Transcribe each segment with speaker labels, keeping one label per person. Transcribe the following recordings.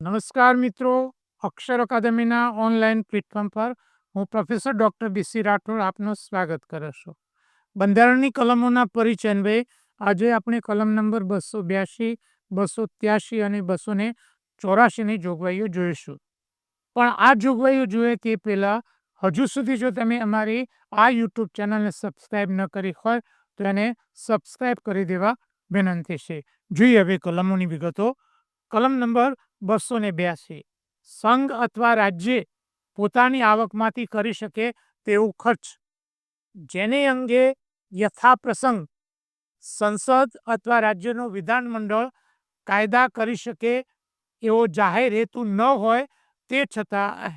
Speaker 1: નમસ્કાર મિત્રો. અક્ષર અકાદમીના online platform પર હું પ્રોફેસર ડોક્ટર બીસી રાઠોડ આપનું સ્વાગત કરું છું. બંધારણની કલમોના પરિચય અન્વયે આજે આપણે કલમ નંબર બસો બ્યાસી બસો ત્યાસી અને બસો ને ચોરાશીની જોગવાઈઓ જોઈશું. પણ આ જોગવાઈઓ જોઈએ તે પહેલાં હજુ સુધી જો તમે અમારી આ યુટ્યુબ ચેનલને સબસ્ક્રાઈબ ન કરી હોય તો એને સબસ્ક્રાઈબ કરી દેવા વિનંતી છે. જોઈએ હવે કલમોની વિગતો. કલમ નંબર બસો. ને બ્યાસી સંઘ અથવા રાજ્ય પોતાની આવકમાંથી કરી શકે તેવું ખર્ચ. જેને અંગે યથાપ્રસંગ સંસદ અથવા રાજ્યનું વિધાનમંડળ કાયદા કરી શકે એવો જાહેર હેતુ ન હોય તે છતાં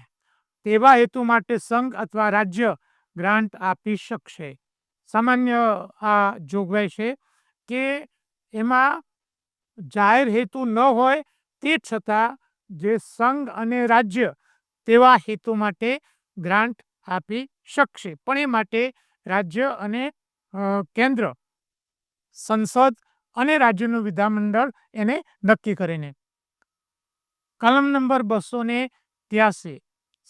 Speaker 1: તેવા હેતુ માટે સંઘ અથવા રાજ્ય ગ્રાન્ટ આપી શકશે. સામાન્ય આ જોગવાઈ છે કે એમાં જાહેર હેતુ ન હોય તે છતાં જે સંઘ અને રાજ્ય તેવા હેતુ માટે ગ્રાન્ટ આપી શકશે. પણ એ માટે રાજ્ય અને કેન્દ્ર, સંસદ અને રાજ્યનું વિધાનમંડળ એને નક્કી કરીને. કલમ નંબર બસો ને ત્યાસી,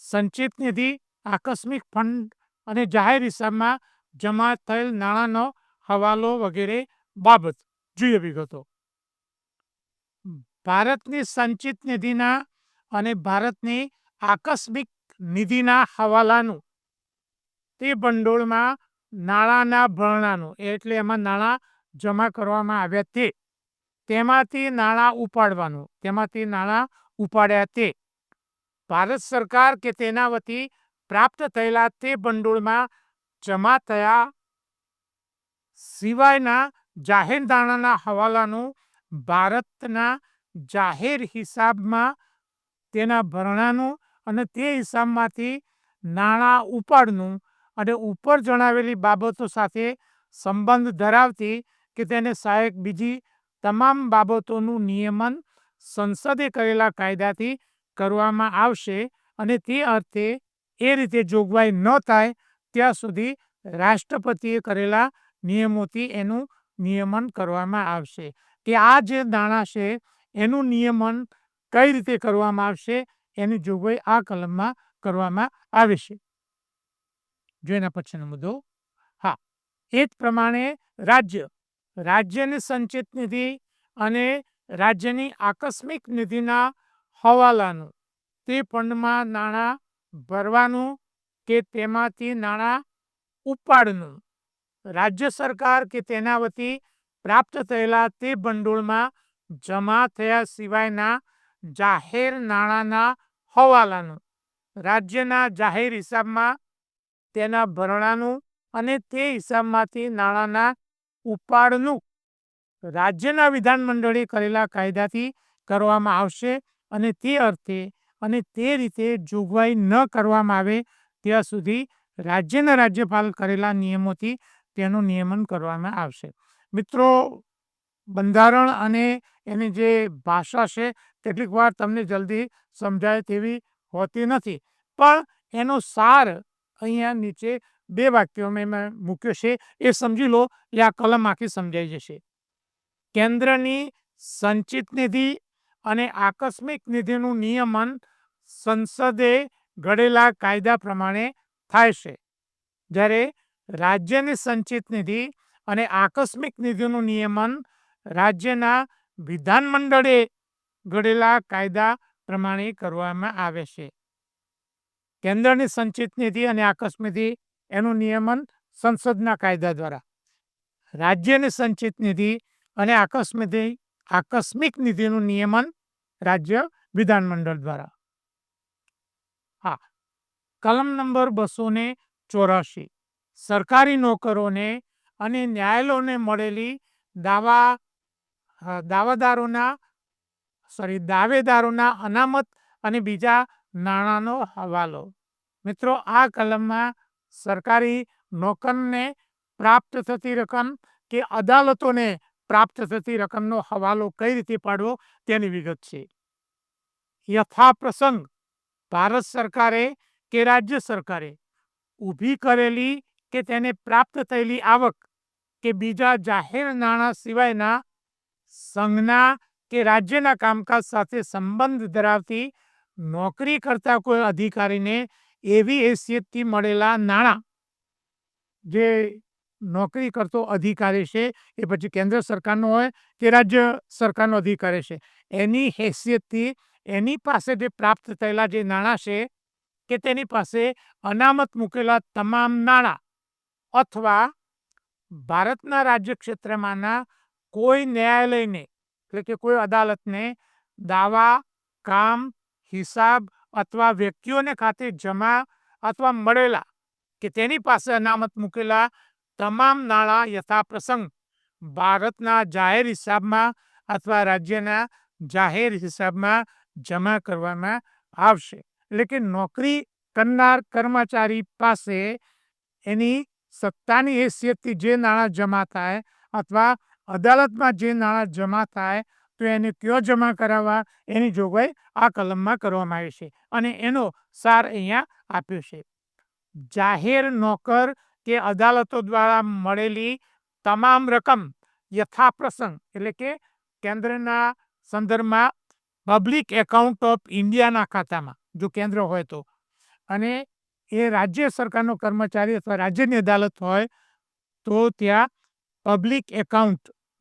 Speaker 1: સંચિત નિધિ, આકસ્મિક ફંડ અને જાહેર હિસાબમાં જમા થયેલ નાણાંનો હવાલો વગેરે બાબત. જોઈએ વિગતો. ભારતની સંચિત નિધિના અને ભારતની આકસ્મિક નિધિના હવાલાનું તે ભંડોળમાં નાણાંના ભરણાનું, એટલે એમાં નાણાં જમા કરવામાં આવ્યા તે. તેમાંથી નાણાં ઉપાડવાનું, તેમાંથી નાણાં ઉપાડ્યા તે. ભારત સરકાર કે તેના વતી પ્રાપ્ત થયેલા તે ભંડોળમાં જમા થયા સિવાયના જાહેર નાણાંના હવાલાનું ભારતના જાહેર હિસાબમાં તેના ભરણાનું અને તે હિસાબમાંથી નાણાં ઉપાડનું અને ઉપર જણાવેલી બાબતો સાથે સંબંધ ધરાવતી કે તેને સહાયક બીજી તમામ બાબતોનું નિયમન સંસદે કરેલા કાયદાથી કરવામાં આવશે અને તે અર્થે એ રીતે જોગવાઈ ન થાય ત્યાં સુધી રાષ્ટ્રપતિએ કરેલા નિયમોથી એનું નિયમન કરવામાં આવશે. કે આ જે નાણાં છે એનું નિયમન કઈ રીતે કરવામાં આવશે, એની જોગવાઈ આ કલમમાં કરવામાં આવે છે. જો એના પછીનો મુદ્દો, હા, એ જ પ્રમાણે રાજ્ય, રાજ્યની સંચિત નિધિ અને રાજ્યની આકસ્મિક નિધિના હવાલાનું, તે ફંડમાં નાણાં ભરવાનું કે તેમાંથી નાણાં ઉપાડનું, રાજ્ય સરકાર કે તેના વતી પ્રાપ્ત થયેલા તે ભંડોળમાં જમા થયા સિવાયના જાહેર નાણાંના હવાલાનું. રાજ્યના જાહેર હિસાબમાં તેના ભરણાનું અને તે હિસાબમાંથી નાણાંના ઉપાડનું રાજ્યના વિધાનમંડળે કરેલા કાયદાથી કરવામાં આવશે અને તે અર્થે અને તે રીતે જોગવાઈ ન કરવામાં આવે ત્યાં સુધી રાજ્યના રાજ્યપાલ કરેલા નિયમોથી તેનું નિયમન કરવામાં આવશે. મિત્રો બંધારણ અને એની જે ભાષા છે, કેટલીક વાર તમને જલ્દી સમજાય તેવી હોતી નથી. પણ એનો સાર અહીંયા નીચે બે વાક્યોમાં મેં મૂક્યો છે. એ સમજી લો એટલે આ કલમ આખી સમજાઈ જશે. કેન્દ્રની સંચિત નિધિ અને આકસ્મિક નિધિનું નિયમન સંસદે ઘડેલા કાયદા પ્રમાણે થાય છે. જ્યારે રાજ્યની સંચિત નિધિ અને આકસ્મિક નિધિનું નિયમન રાજ્યના વિધાનમંડળે ઘડેલા કાયદા પ્રમાણે કરવામાં આવે છે. કેન્દ્રની સંચિત નિધિ અને આકસ્મિતિ એનું નિયમન સંસદના કાયદા દ્વારા. રાજ્યની સંચિત નિધિ અને આકસ્મિતિ, આકસ્મિક નીતિનું નિયમન રાજ્ય વિધાનમંડળ દ્વારા. હા, કલમ નંબર બસો ને ચોરાશી. સરકારી નોકરોને અને ન્યાયાલયોને મળેલી દાવા દાવાદારોના સોરી દાવેદારોના અનામત અને બીજા નાણાંનો હવાલો. મિત્રો, આ કલમમાં સરકારી નોકરને પ્રાપ્ત થતી રકમ કે અદાલતોને પ્રાપ્ત થતી રકમનો હવાલો કઈ રીતે પાડવો તેની વિગત છે. યથા પ્રસંગ ભારત સરકારે કે રાજ્ય સરકારે ઊભી કરેલી કે તેને પ્રાપ્ત થયેલી આવક કે બીજા જાહેર નાણાં સિવાયના સંઘના કે રાજ્યના કામકાજ સાથે સંબંધ ધરાવતી નોકરી કરતા કોઈ અધિકારીને એવી હેસિયતથી મળેલા નાણાં જે નોકરી કરતો અધિકારી છે, એ પછી કેન્દ્ર સરકારનો હોય કે રાજ્ય સરકારનો અધિકારી છે, એની હેસિયતથી એની પાસે જે પ્રાપ્ત થયેલા જે નાણાં છે કે તેની પાસે અનામત મૂકેલા તમામ નાણાં અથવા ભારતના રાજ્ય ક્ષેત્રમાંના કોઈ ન્યાયાલયને એટલે કે કોઈ અદાલતને દાવા કામ હિસાબ અથવા વ્યક્તિઓને ખાતે જમા અથવા મળેલા કે તેની પાસે અનામત મૂકેલા તમામ નાણાં યથાપ્રસંગ ભારતના જાહેર હિસાબમાં અથવા રાજ્યના જાહેર હિસાબમાં જમા કરવામાં આવશે એટલે કે નોકરી કરનાર કર્મચારી પાસે એની સત્તાની હેસિયતથી જે નાણાં જમા થાય અથવા અદાલતમાં જે નાણાં જમા થાય, તો એને કયો જમા કરાવવા? એની જોગવાઈ આ કલમમાં કરવામાં આવી છે અને એનો સાર અહીંયા આપ્યો છે. જાહેર નોકર કે અદાલતો દ્વારા મળેલી તમામ રકમ યથાપ્રસંગ એટલે કે કેન્દ્રના સંદર્ભમાં પબ્લિક એકાઉન્ટ ઓફ ઇન્ડિયાના ખાતામાં, જો કેન્દ્ર હોય તો. અને એ રાજ્ય સરકારનો કર્મચારી અથવા રાજ્યની અદાલત હોય, તો ત્યાં પબ્લિક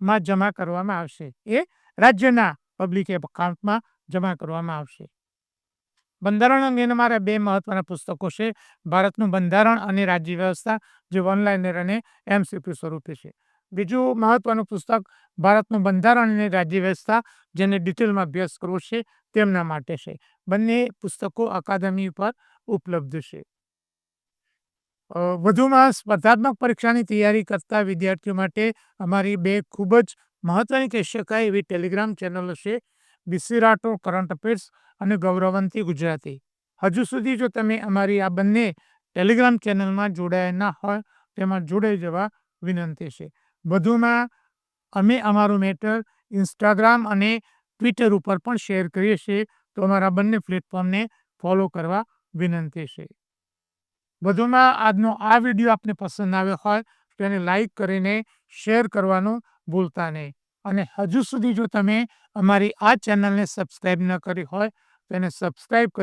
Speaker 1: એકાઉન્ટમાં જમા કરવામાં આવશે. એ રાજ્યના પબ્લિક એકાઉન્ટમાં જમા કરવામાં આવશે. બંધારણ અંગેના મારા બે મહત્વના પુસ્તકો છે. ભારતનું બંધારણ અને રાજ્ય વ્યવસ્થા, જે ઓનલાઈનર અને એમસીક્યુ સ્વરૂપે છે. બીજું મહત્વનું પુસ્તક, ભારતનું બંધારણ અને રાજ્ય વ્યવસ્થા, જેને ડિટેલમાં અભ્યાસ કરવો છે, તેમના માટે છે. બંને પુસ્તકો અકાદમી પર ઉપલબ્ધ છે. વધુમાં સ્પર્ધાત્મક પરીક્ષાની તૈયારી કરતા વિદ્યાર્થીઓ માટે અમારી બે ખૂબ જ મહત્વની કહી શકાય એવી ટેલિગ્રામ ચેનલો છે બીસી રાઠો કરંટ અફેર્સ અને ગૌરવંતી ગુજરાતી. હજુ સુધી જો તમે અમારી આ બંને ટેલિગ્રામ ચેનલમાં જોડાયા ના હોય, તેમાં જોડાઈ જવા વિનંતી છે. વધુમાં અમે અમારું મેટર ઇન્સ્ટાગ્રામ અને ટ્વિટર ઉપર પણ શેર કરીએ છીએ, તો અમારા બંને પ્લેટફોર્મને ફોલો કરવા વિનંતી છે. વધુમાં આજનો આ વીડિયો આપને પસંદ આવ્યો હોય તો એને લાઈક કરીને શેર કરવાનું ભૂલતા નહીં. અને હજુ સુધી જો તમે અમારી આ ચેનલને સબસ્ક્રાઈબ ન કરી હોય તો એને સબસ્ક્રાઈબ કરી